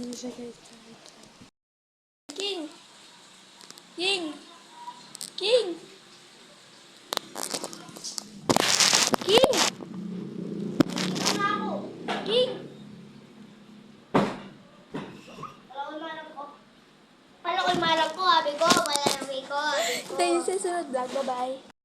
Elinize gelirken. Ging. Ging. Ging. Ging. Ging. Palo ko yung marang ko, abi ko. Wala nang ko, abi ko. Tayo sa sunod vlog. Bye-bye.